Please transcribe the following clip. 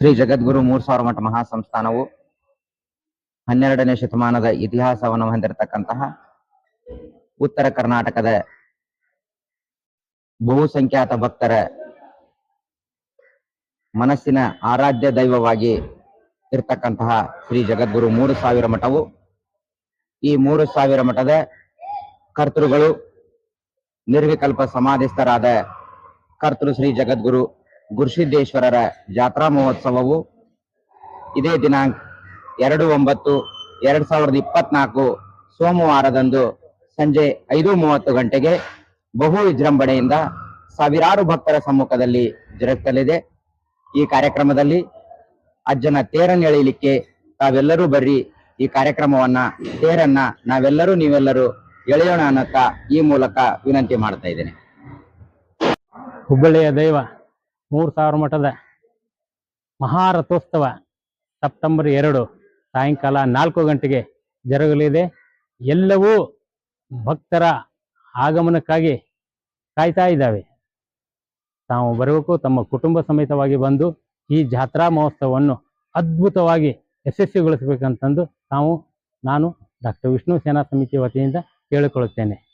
ಶ್ರೀ ಜಗದ್ಗುರು ಮೂರ್ ಸಾವಿರ ಮಠ ಮಹಾಸಂಸ್ಥಾನವು ಹನ್ನೆರಡನೇ ಶತಮಾನದ ಇತಿಹಾಸವನ್ನು ಹೊಂದಿರತಕ್ಕಂತಹ ಉತ್ತರ ಕರ್ನಾಟಕದ ಬಹುಸಂಖ್ಯಾತ ಭಕ್ತರ ಮನಸ್ಸಿನ ಆರಾಧ್ಯ ದೈವವಾಗಿ ಇರ್ತಕ್ಕಂತಹ ಶ್ರೀ ಜಗದ್ಗುರು ಮೂರು ಸಾವಿರ ಮಠವು. ಈ ಮೂರು ಸಾವಿರ ಮಠದ ಕರ್ತೃಗಳು ನಿರ್ವಿಕಲ್ಪ ಸಮಾಧಿಸ್ಥರಾದ ಕರ್ತೃ ಶ್ರೀ ಜಗದ್ಗುರು ಗುರುಸಿದ್ದೇಶ್ವರರ ಜಾತ್ರಾ ಮಹೋತ್ಸವವು ಇದೇ ದಿನಾಂಕ ಎರಡು ಒಂಬತ್ತು ಎರಡ್ ಸಾವಿರದ ಇಪ್ಪತ್ನಾಲ್ಕು ಸೋಮವಾರದಂದು ಸಂಜೆ ಐದು ಮೂವತ್ತು ಗಂಟೆಗೆ ಬಹು ವಿಜೃಂಭಣೆಯಿಂದ ಸಾವಿರಾರು ಭಕ್ತರ ಸಮ್ಮುಖದಲ್ಲಿ ಜರುಗಲಿದೆ. ಈ ಕಾರ್ಯಕ್ರಮದಲ್ಲಿ ಅಜ್ಜನ ತೇರನ್ನು ಎಳೆಯಲಿಕ್ಕೆ ತಾವೆಲ್ಲರೂ ಬರ್ರಿ. ಈ ಕಾರ್ಯಕ್ರಮವನ್ನ ತೇರನ್ನ ನಾವೆಲ್ಲರೂ ನೀವೆಲ್ಲರೂ ಎಳೆಯೋಣ ಅನ್ನತ್ತ ಈ ಮೂಲಕ ವಿನಂತಿ ಮಾಡ್ತಾ ಇದ್ದೇನೆ. ಹುಬ್ಬಳ್ಳಿಯ ದೈವ, ಮೂರು ಸಾವಿರ ಮಠದ ಮಹಾರಥೋತ್ಸವ ಸೆಪ್ಟೆಂಬರ್ ಎರಡು ಸಾಯಂಕಾಲ ನಾಲ್ಕು ಗಂಟೆಗೆ ಜರುಗಲಿದೆ. ಎಲ್ಲವೂ ಭಕ್ತರ ಆಗಮನಕ್ಕಾಗಿ ಕಾಯ್ತಾ ಇದ್ದಾವೆ. ತಾವು ಬರಬೇಕು, ತಮ್ಮ ಕುಟುಂಬ ಸಮೇತವಾಗಿ ಬಂದು ಈ ಜಾತ್ರಾ ಮಹೋತ್ಸವವನ್ನು ಅದ್ಭುತವಾಗಿ ಯಶಸ್ವಿಗೊಳಿಸಬೇಕಂತಂದು ತಾವು, ನಾನು ಡಾಕ್ಟರ್ ವಿಷ್ಣು ಸೇನಾ ಸಮಿತಿ ವತಿಯಿಂದ ಕೇಳಿಕೊಳ್ಳುತ್ತೇನೆ.